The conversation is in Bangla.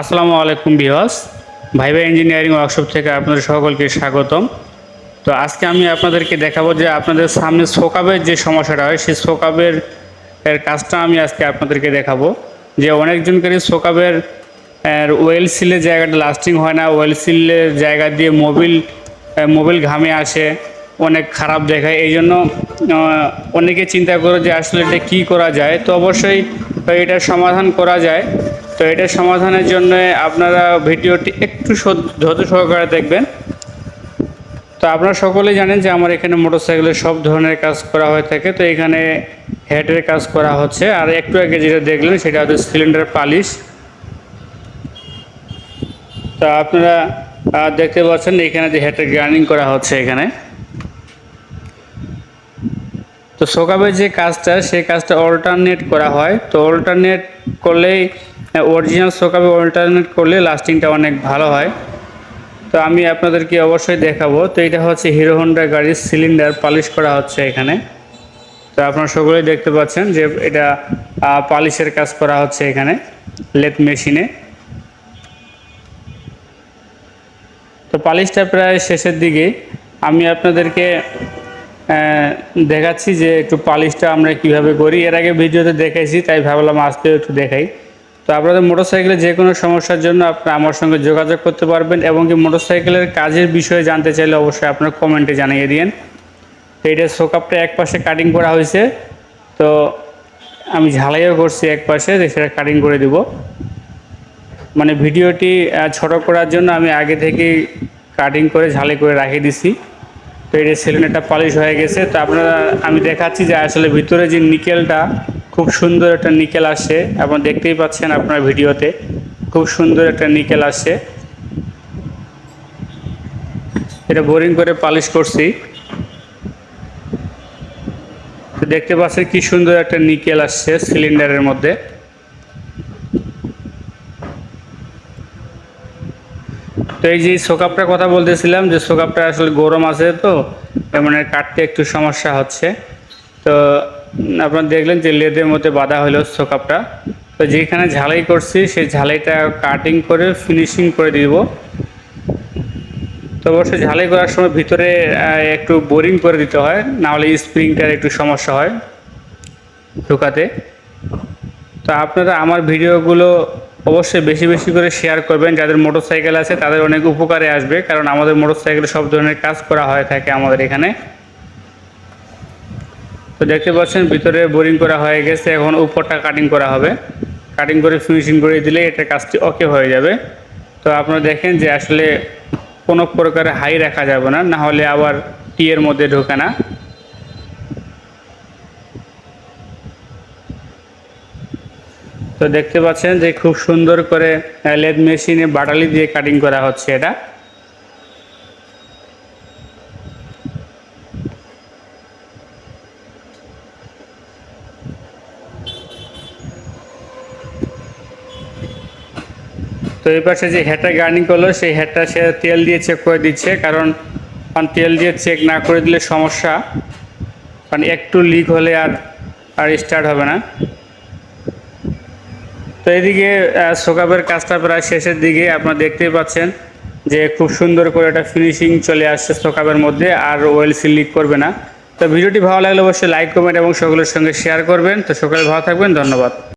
আসসালামু আলাইকুম বিহাস ভাইবা ইঞ্জিনিয়ারিং ওয়ার্কশপ থেকে আপনাদের সকলকে স্বাগতম। তো আজকে আমি আপনাদেরকে দেখাবো যে আপনাদের সামনে সোকাবের যে সমস্যাটা হয়, সেই সোকাবের এর কাজটা আমি আজকে আপনাদেরকে দেখাবো। যে অনেকজনকারই সোকাবের ওয়েল সিলের জায়গাটা লাস্টিং হয় না। ওয়েল সিলের জায়গা দিয়ে মোবিল মোবিল ঘামে আসে, অনেক খারাপ দেখায়। এই জন্য অনেকে চিন্তা করে যে আসলে এটা কী করা যায়? তো অবশ্যই এটার সমাধান করা যায়। তো এটা সমাধানের জন্য আপনারা ভিডিওটি একটু ধৈর্য সহকারে দেখবেন। তো আপনারা সকলেই জানেন যে আমার এখানে মোটরসাইকেলের সব ধরনের কাজ করা হয়ে থাকে। তো এখানে হেডের কাজ করা হচ্ছে। আর একটু আগে যেটা দেখলেন সেটা হচ্ছে সিলিন্ডার পালিশ। তো আপনারা দেখতে পাচ্ছেন এখানে যে হেডের গ্রাইন্ডিং করা হচ্ছে এখানে। তো সোকাবের যে কাজটা, সেই কাজটা অল্টারনেট করা হয়। তো অল্টারনেট করলেই অরিজিনাল সোকাবে অল্টারনেট করলে লাস্টিংটা অনেক ভালো হয়। তো আমি আপনাদেরকে অবশ্যই দেখাবো। তো এটা হচ্ছে হিরো হন্ডা গাড়ির সিলিন্ডার পালিশ করা হচ্ছে এখানে। তো আপনারা সকলেই দেখতে পাচ্ছেন যে এটা পালিশের কাজ করা হচ্ছে এখানে লেথ মেশিনে। তো পালিশটা প্রায় শেষের দিকে আমি আপনাদেরকে দেখাচ্ছি যে একটু পালিশটা আমরা কীভাবে করি। এর আগে ভিডিওতে দেখাইছি, তাই ভাবলাম আজকে একটু দেখাই। তো আপনাদের মোটরসাইকেলে যে কোনো সমস্যার জন্য আপনারা আমার সঙ্গে যোগাযোগ করতে পারবেন এবং কি মোটরসাইকেলের কাজের বিষয়ে জানতে চাইলে অবশ্যই আপনার কমেন্টে জানিয়ে দিন তো এটা সোকাপটা এক পাশে কাটিং করা হয়েছে। তো আমি ঝালাইও করছি এক পাশে সেটা কাটিং করে দিব। মানে ভিডিওটি ছোট করার জন্য আমি আগে থেকে কাটিং করে ঝালাই করে রাখে দিছি। তো এটা সিলিন্ডারটা পলিশ হয়ে গেছে। তো আপনারা, আমি দেখাচ্ছি যে আসলে ভিতরে যে নিকেলটা খুব সুন্দর একটা নিকেল আসে এবং দেখতেই পাচ্ছেন আপনার ভিডিওতে, খুব সুন্দর একটা নিকেল আসে। এটা বোরিং করে পালিশ করছি। দেখতে পাচ্ছেন কি সুন্দর একটা নিকেল আসছে সিলিন্ডারের মধ্যে। তো এই যে সোকাপটার কথা বলতেছিলাম, যে সোকাপটা আসলে গরম আছে তো মানে কাটতে একটু সমস্যা হচ্ছে। তো আপনারা দেখলেন যে লেদের মধ্যে বাঁধা হলো সোকাপটা। তো যেখানে ঝালাই করছি, সেই ঝালাইটা কাটিং করে ফিনিশিং করে দিব। তো অবশ্যই ঝালাই করার সময় ভিতরে একটু বোরিং করে দিতে হয় নাহলে স্প্রিংটার একটু সমস্যা হয় ঢোকাতে। তো আপনারা আমার ভিডিওগুলো অবশ্যই বেশি বেশি করে শেয়ার করবেন। যাদের মোটরসাইকেল আছে, তাদের অনেক উপকারে আসবে, কারণ আমাদের মোটরসাইকেলে সব ধরনের কাজ করা হয়ে থাকে আমাদের এখানে। তো দেখতে পাচ্ছেন, ভিতরে বোরিং করা হয়ে গেছে। এখন উপরটা কাটিং করা হবে। কাটিং করে ফিনিশিং করে দিলে এটা কাজটি ওকে হয়ে যাবে। তো আপনারা দেখেন যে আসলে কোনো প্রকারে হাই রাখা যাবে না না হলে আবার টিয়ের মধ্যে ঢোকে না। তো দেখতে পাচ্ছেন যে খুব সুন্দর করে লেদ মেশিনে বাটালি দিয়ে কাটিং করা হচ্ছে এটা। তো এই পাশে যে হেডটা গার্নিং করল, সেই হেডটা সে তেল দিয়ে চেক করে দিচ্ছে, কারণ কারণ তেল দিয়ে চেক না করে দিলে সমস্যা। কারণ একটু লিক হলে আর আর স্টার্ট হবে না। তো এদিকে সোকাবের কাজটা প্রায় শেষের দিকে আপনারা দেখতেই পাচ্ছেন যে খুব সুন্দর করে একটা ফিনিশিং চলে আসছে সোকাবের মধ্যে, আর ওয়েল সিল লিক করবে না। তো ভিডিওটি ভালো লাগলে অবশ্যই লাইক কমেন্ট এবং সকলের সঙ্গে শেয়ার করবেন। তো সকলে ভালো থাকবেন, ধন্যবাদ।